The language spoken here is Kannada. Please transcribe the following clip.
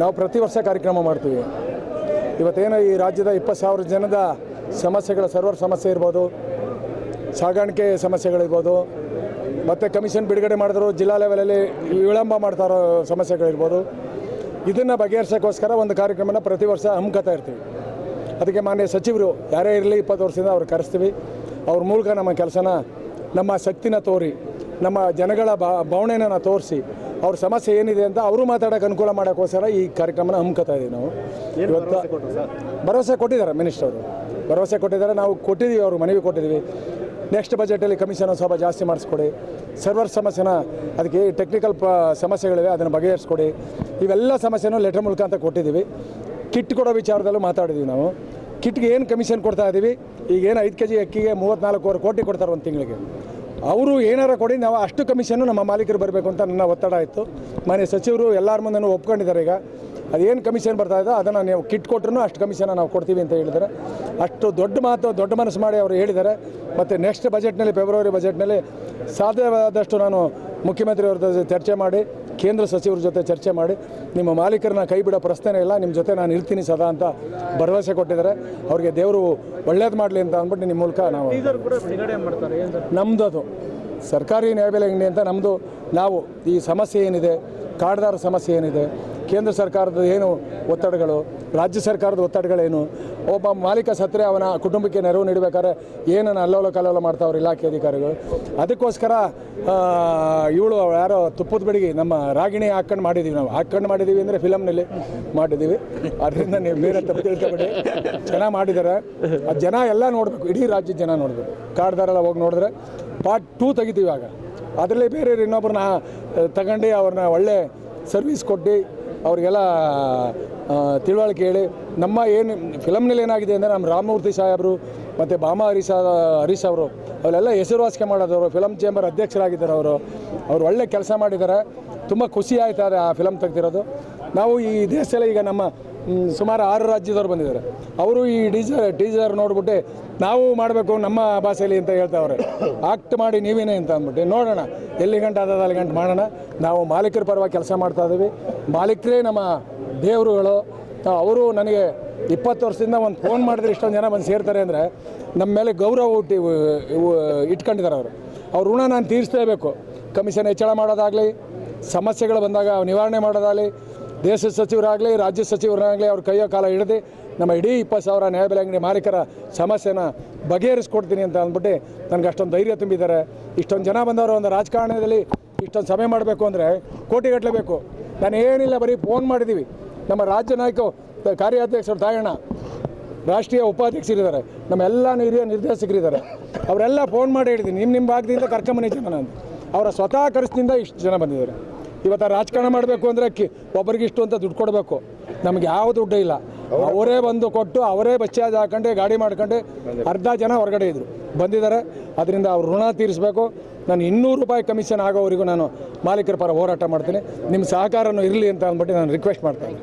ನಾವು ಪ್ರತಿ ವರ್ಷ ಕಾರ್ಯಕ್ರಮ ಮಾಡ್ತೀವಿ. ಇವತ್ತೇನು ಈ ರಾಜ್ಯದ ಇಪ್ಪತ್ತು ಸಾವಿರ ಜನದ ಸಮಸ್ಯೆಗಳ ಸರ್ವರ್ ಸಮಸ್ಯೆ ಇರ್ಬೋದು, ಸಾಗಾಣಿಕೆ ಸಮಸ್ಯೆಗಳಿರ್ಬೋದು, ಮತ್ತು ಕಮಿಷನ್ ಬಿಡುಗಡೆ ಮಾಡಿದ್ರು, ಜಿಲ್ಲಾ ಲೆವೆಲಲ್ಲಿ ವಿಳಂಬ ಮಾಡ್ತಾ ಇರೋ ಸಮಸ್ಯೆಗಳಿರ್ಬೋದು. ಇದನ್ನು ಬಗೆಹರಿಸೋಕ್ಕೋಸ್ಕರ ಒಂದು ಕಾರ್ಯಕ್ರಮನ ಪ್ರತಿ ವರ್ಷ ಹಮ್ಮಿಕೊತಾ ಇರ್ತೀವಿ. ಅದಕ್ಕೆ ಮಾನ್ಯ ಸಚಿವರು, ಯಾರೇ ಇರಲಿ ಇಪ್ಪತ್ತು ವರ್ಷದಿಂದ ಅವ್ರು ಕರೆಸ್ತೀವಿ. ಅವ್ರ ಮೂಲಕ ನಮ್ಮ ಕೆಲಸನ, ನಮ್ಮ ಶಕ್ತಿನ ತೋರಿ ನಮ್ಮ ಜನಗಳ ಬಾ ನಾವು ತೋರಿಸಿ. ಅವ್ರ ಸಮಸ್ಯೆ ಏನಿದೆ ಅಂತ ಅವರು ಮಾತಾಡೋಕೆ ಅನುಕೂಲ ಮಾಡೋಕ್ಕೋಸ್ಕರ ಈ ಕಾರ್ಯಕ್ರಮನ ಹಮ್ಕೋತಾ ಇದ್ದೀವಿ ನಾವು. ಇವತ್ತು ಭರವಸೆ ಕೊಟ್ಟಿದ್ದಾರೆ ಮಿನಿಸ್ಟರ್ ಅವರು. ಭರವಸೆ ಕೊಟ್ಟಿದ್ದಾರೆ ನಾವು ಕೊಟ್ಟಿದ್ದೀವಿ ಅವರು ಮನವಿ ಕೊಟ್ಟಿದ್ದೀವಿ ನೆಕ್ಸ್ಟ್ ಬಜೆಟಲ್ಲಿ ಕಮಿಷನ್ ಸ್ವಲ್ಪ ಜಾಸ್ತಿ ಮಾಡಿಸ್ಕೊಡಿ. ಸರ್ವರ್ ಸಮಸ್ಯೆನ ಅದಕ್ಕೆ ಟೆಕ್ನಿಕಲ್ ಪ ಸಮಸ್ಯೆಗಳಿವೆ ಅದನ್ನು ಬಗೆಹರಿಸ್ಕೊಡಿ. ಇವೆಲ್ಲ ಸಮಸ್ಯೆನೂ ಲೆಟರ್ ಮೂಲಕ ಅಂತ ಕೊಟ್ಟಿದ್ದೀವಿ ಕಿಟ್ ಕೊಡೋ ವಿಚಾರದಲ್ಲೂ ಮಾತಾಡಿದ್ದೀವಿ ನಾವು. ಕಿಟ್ಗೆ ಏನು ಕಮಿಷನ್ ಕೊಡ್ತಾ ಇದ್ದೀವಿ ಈಗೇನು ಐದು ಕೆ ಜಿ ಅಕ್ಕಿಗೆ ಮೂವತ್ತ್ನಾಲ್ಕೂವರೆ ಕೋಟಿ ಕೊಡ್ತಾರೆ ಒಂದು ತಿಂಗಳಿಗೆ. ಅವರು ಏನಾರ ಕೊಡಿ, ನಾವು ಅಷ್ಟು ಕಮಿಷನ್ನು ನಮ್ಮ ಮಾಲೀಕರು ಬರಬೇಕು ಅಂತ ನನ್ನ ಒತ್ತಡ ಇತ್ತು. ಮಾನ್ಯ ಸಚಿವರು ಎಲ್ಲರ ಮುಂದೆನೂ ಒಪ್ಕೊಂಡಿದ್ದಾರೆ ಈಗ. ಅದೇನು ಕಮಿಷನ್ ಬರ್ತಾ ಇದೆ ಅದನ್ನು ನೀವು ಕಿಟ್ ಕೊಟ್ಟರು ಅಷ್ಟು ಕಮಿಷನ್ ನಾವು ಕೊಡ್ತೀವಿ ಅಂತ ಹೇಳಿದ್ದಾರೆ. ಅಷ್ಟು ದೊಡ್ಡ ಮಾತು ದೊಡ್ಡ ಮನಸ್ಸು ಮಾಡಿ ಅವರು ಹೇಳಿದ್ದಾರೆ. ಮತ್ತು ನೆಕ್ಸ್ಟ್ ಬಜೆಟ್ನಲ್ಲಿ ಫೆಬ್ರವರಿ ಬಜೆಟ್ನಲ್ಲಿ ಸಾಧ್ಯವಾದಷ್ಟು ನಾನು ಮುಖ್ಯಮಂತ್ರಿಯವ್ರ ಜೊತೆ ಚರ್ಚೆ ಮಾಡಿ ಕೇಂದ್ರ ಸಚಿವರ ಜೊತೆ ಚರ್ಚೆ ಮಾಡಿ ನಿಮ್ಮ ಮಾಲೀಕರನ್ನ ಕೈ ಬಿಡೋ ಪ್ರಶ್ನೆ ಇಲ್ಲ ನಿಮ್ಮ ಜೊತೆ ನಾನು ಇರ್ತೀನಿ ಸದಾ ಅಂತ ಭರವಸೆ ಕೊಟ್ಟಿದ್ದಾರೆ. ಅವ್ರಿಗೆ ದೇವರು ಒಳ್ಳೇದು ಮಾಡಲಿ ಅಂತ ಅಂದ್ಬಿಟ್ಟು ನಿಮ್ಮ ಮೂಲಕ ನಾವು ನಮ್ಮದು ಅದು. ಸರ್ಕಾರಿ ನ್ಯಾಯಬೆಲೆ ಅಂಗಡಿ ಅಂತ ನಮ್ಮದು ನಾವು ಈ ಸಮಸ್ಯೆ ಏನಿದೆ ಕಾಡ್ದಾರ ಸಮಸ್ಯೆ ಏನಿದೆ ಕೇಂದ್ರ ಸರ್ಕಾರದ ಏನು ಒತ್ತಡಗಳು, ರಾಜ್ಯ ಸರ್ಕಾರದ ಒತ್ತಡಗಳೇನು? ಒಬ್ಬ ಮಾಲೀಕ ಸತ್ತರೆ ಅವನ ಕುಟುಂಬಕ್ಕೆ ನೆರವು ನೀಡಬೇಕಾದ್ರೆ ಏನನ್ನು ಅಲ್ಲೋಲ ಕಲ್ಲೋಲ ಮಾಡ್ತಾವ್ರೆ ಇಲಾಖೆ ಅಧಿಕಾರಿಗಳು? ಅದಕ್ಕೋಸ್ಕರ ಇವಳು ಯಾರೋ ತುಪ್ಪದ ಬೆಡಗಿ ನಮ್ಮ ರಾಗಿಣಿ ಹಾಕ್ಕೊಂಡು ಮಾಡಿದ್ದೀವಿ ನಾವು. ಹಾಕ್ಕೊಂಡು ಮಾಡಿದ್ದೀವಿ ಅಂದರೆ ಫಿಲಮ್ನಲ್ಲಿ ಮಾಡಿದ್ದೀವಿ ಅದರಿಂದ ನೀವು ಬೇರೆ ತಪ್ಪು ತಿಳ್ಕೊಬೇಡಿ. ಚೆನ್ನಾಗಿ ಮಾಡಿದ್ದಾರೆ ಆ ಜನ ಎಲ್ಲ ನೋಡಬೇಕು. ಇಡೀ ರಾಜ್ಯದ ಜನ ನೋಡಬೇಕು. ಕಾಡ್ದಾರೆಲ್ಲ ಹೋಗಿ ನೋಡಿದ್ರೆ ಪಾರ್ಟ್ ಟೂ ತೆಗಿತೀವಿ ಆಗ. ಅದರಲ್ಲಿ ಬೇರೆ ಇನ್ನೊಬ್ಬರನ್ನ ತಗೊಂಡು ಅವ್ರನ್ನ ಒಳ್ಳೆ ಸರ್ವಿಸ್ ಕೊಟ್ಟು ಅವರಿಗೆಲ್ಲ ತಿಳುವಳಿಕೆ ಹೇಳಿ, ನಮ್ಮ ಏನು ಫಿಲಮ್ನಲ್ಲಿ ಏನಾಗಿದೆ ಅಂದರೆ ನಮ್ಮ ರಾಮಮೂರ್ತಿ ಸಾಹೇಬರು ಮತ್ತು ಭಾಮ ಹರೀಶ, ಹರೀಶ್ ಅವರು, ಅವರೆಲ್ಲ ಹೆಸರುವಾಸಿಕೆ ಮಾಡೋದವರು ಫಿಲಮ್ ಚೇಂಬರ್ ಅಧ್ಯಕ್ಷರಾಗಿದ್ದಾರೆ ಅವರು. ಅವರು ಒಳ್ಳೆ ಕೆಲಸ ಮಾಡಿದ್ದಾರೆ. ತುಂಬ ಖುಷಿ ಆಯ್ತಾರೆ ಆ ಫಿಲಮ್ ತೆಗ್ದಿರೋದು. ನಾವು ಈ ದೇಶದಲ್ಲಿ ಈಗ ನಮ್ಮ ಸುಮಾರು ಆರು ರಾಜ್ಯದವ್ರು ಬಂದಿದ್ದಾರೆ. ಅವರು ಈ ಡೀಸರ್ ಟೀಸರ್ ನೋಡ್ಬಿಟ್ಟು ನಾವು ಮಾಡಬೇಕು ನಮ್ಮ ಭಾಷೆಯಲ್ಲಿ ಅಂತ ಹೇಳ್ತಾವ್ರೆ. ಆಕ್ಟ್ ಮಾಡಿ ನೀವೇನೇ ಅಂತ ಅಂದ್ಬಿಟ್ಟು, ನೋಡೋಣ, ಎಲ್ಲಿ ಗಂಟೆ ಆದ ಅಲ್ಲಿ ಗಂಟೆ ಮಾಡೋಣ. ನಾವು ಮಾಲೀಕರ ಪರವಾಗಿ ಕೆಲಸ ಮಾಡ್ತಾ ಇದ್ದೀವಿ. ಮಾಲೀಕರೇ ನಮ್ಮ ದೇವರುಗಳು. ಅವರು ನನಗೆ ಇಪ್ಪತ್ತು ವರ್ಷದಿಂದ ಒಂದು ಫೋನ್ ಮಾಡಿದ್ರೆ ಇಷ್ಟೊಂದು ಜನ ಬಂದು ಸೇರ್ತಾರೆ ಅಂದರೆ, ನಮ್ಮ ಮೇಲೆ ಗೌರವ ಹುಟ್ಟಿ ಇಟ್ಕೊಂಡಿದ್ದಾರೆ ಅವರು. ಅವ್ರ ಋಣ ನಾನು ತೀರಿಸಲೇಬೇಕು. ಕಮಿಷನ್ ಹೆಚ್ಚಳ ಮಾಡೋದಾಗಲಿ, ಸಮಸ್ಯೆಗಳು ಬಂದಾಗ ನಿವಾರಣೆ ಮಾಡೋದಾಗಲಿ ದೇಶ ಸಚಿವರಾಗಲಿ, ರಾಜ್ಯ ಸಚಿವರಾಗಲಿ ಅವ್ರ ಕೈಯೋ ಕಾಲ ಹಿಡಿದು ನಮ್ಮ ಇಡೀ ಇಪ್ಪತ್ತು ಸಾವಿರ ನ್ಯಾಯಬೆಲೆ ಅಂಗಡಿ ಮಾಲೀಕರ ಸಮಸ್ಯೆನ ಬಗೆಹರಿಸ್ಕೊಡ್ತೀನಿ ಅಂತ ಅಂದ್ಬಿಟ್ಟು ನನಗೆ ಅಷ್ಟೊಂದು ಧೈರ್ಯ ತುಂಬಿದ್ದಾರೆ. ಇಷ್ಟೊಂದು ಜನ ಬಂದವರು ಒಂದು ರಾಜಕಾರಣದಲ್ಲಿ ಇಷ್ಟೊಂದು ಸಮಯ ಮಾಡಬೇಕು ಅಂದರೆ ಕೋಟಿಗಟ್ಟಲೆ ಬೇಕು. ನಾನು ಏನಿಲ್ಲ, ಬರೀ ಫೋನ್ ಮಾಡಿದ್ದೀವಿ. ನಮ್ಮ ರಾಜ್ಯ ನಾಯಕ, ಕಾರ್ಯಾಧ್ಯಕ್ಷರು ತಾಯಣ್ಣ, ರಾಷ್ಟ್ರೀಯ ಉಪಾಧ್ಯಕ್ಷರಿದ್ದಾರೆ. ನಮ್ಮ ಎಲ್ಲ ಹಿರಿಯ ನಿರ್ದೇಶಕರಿದ್ದಾರೆ. ಅವರೆಲ್ಲ ಫೋನ್ ಮಾಡಿ ಹೇಳಿದ್ದೀನಿ. ನಿಮ್ಮ ನಿಮ್ಮ ಭಾಗದಿಂದ ಕರ್ಕೊಂಬನ್ನಿ ಜನ ಅಂತ ಅವರ ಸ್ವತಃ ಖರ್ಚಿನಿಂದ ಇಷ್ಟು ಜನ ಬಂದಿದ್ದಾರೆ. ಇವತ್ತು ರಾಜಕಾರಣ ಮಾಡಬೇಕು ಅಂದರೆ ಕಿ ಒಬ್ಬರಿಗೆ ಇಷ್ಟು ಅಂತ ದುಡ್ಡು ಕೊಡಬೇಕು. ನಮ್ಗೆ ಯಾವ ದುಡ್ಡು ಇಲ್ಲ. ಅವರೇ ಬಂದು ಕೊಟ್ಟು ಅವರೇ ಬಸ್ ಚಾರ್ಜ್ ಹಾಕೊಂಡು, ಗಾಡಿ ಮಾಡ್ಕೊಂಡು, ಅರ್ಧ ಜನ ಹೊರಗಡೆ ಇದ್ದರು ಬಂದಿದ್ದಾರೆ. ಅದರಿಂದ ಅವ್ರ ಋಣ ತೀರಿಸಬೇಕು. ನಾನು ಇನ್ನೂರು ರೂಪಾಯಿ ಕಮಿಷನ್ ಆಗೋವರೆಗೂ ನಾನು ಮಾಲೀಕರ ಪರ ಹೋರಾಟ ಮಾಡ್ತೀನಿ. ನಿಮ್ಮ ಸಹಕಾರನೂ ಇರಲಿ ಅಂತ ಅಂದ್ಬಿಟ್ಟು ನಾನು ರಿಕ್ವೆಸ್ಟ್ ಮಾಡ್ತೀನಿ.